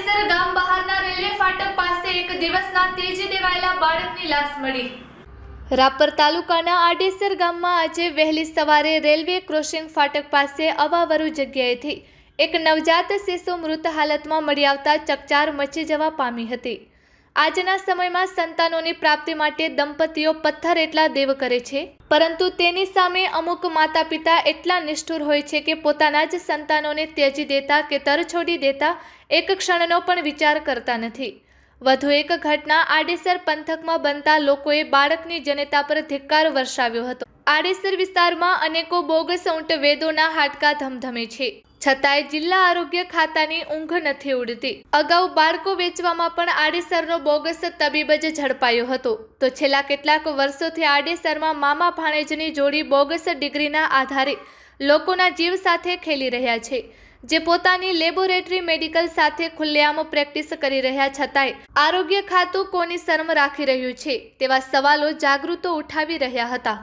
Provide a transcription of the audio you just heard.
કાળીસર ગામ બહારના રેલવે ફાટક પાસે એક દિવસના તેજી દેવાયેલા બાળકની લાશ મળી. રાપર તાલુકાના આડેસર ગામમાં આજે વહેલી સવારે રેલવે ક્રોસિંગ ફાટક પાસે અવાવરુ જગ્યાએથી એક નવજાત શિશુ મૃત હાલતમાં મળી આવતા ચકચાર મચી જવા પામી હતી. આજના સમયમાં સંતાનોની પ્રાપ્તિ માટે દંપતીઓ પથ્થર એટલા દેવ કરે છે. પરંતુ તેની સામે અમુક માતા પિતા એટલા નિષ્ઠુર હોય છે કે પોતાના જ સંતાનોને ત્યજી દેતા કે તર છોડી દેતા એક ક્ષણનો પણ વિચાર કરતા નથી. વધુ એક ઘટના આડેસર પંથકમાં બનતા લોકોએ બાળકની જનતા પર ધિક્કાર વર્ષાવ્યો હતો. આડેસર વિસ્તારમાં અનેકો બોગસ ઊંટ વેદોના હાડકા ધમધમે છે. છતાંય જિલ્લા આરોગ્ય ખાતાની ઊંઘ નથી ઉડતી. અગાઉ બાળકો વેચવામાં પણ આડેસરનો બોગસ તબીબ જ ઝડપાયો હતો. તો છેલ્લા કેટલાક વર્ષોથી આડેસરમાં મામા ભાણેજની જોડી બોગસ ડિગ્રીના આધારે લોકોના જીવ સાથે ખેલી રહ્યા છે, જે પોતાની લેબોરેટરી મેડિકલ સાથે ખુલ્લેઆમ પ્રેક્ટિસ કરી રહ્યા છતાંય આરોગ્ય ખાતું કોની શરમ રાખી રહ્યું છે તેવા સવાલો જાગૃતો ઉઠાવી રહ્યા હતા.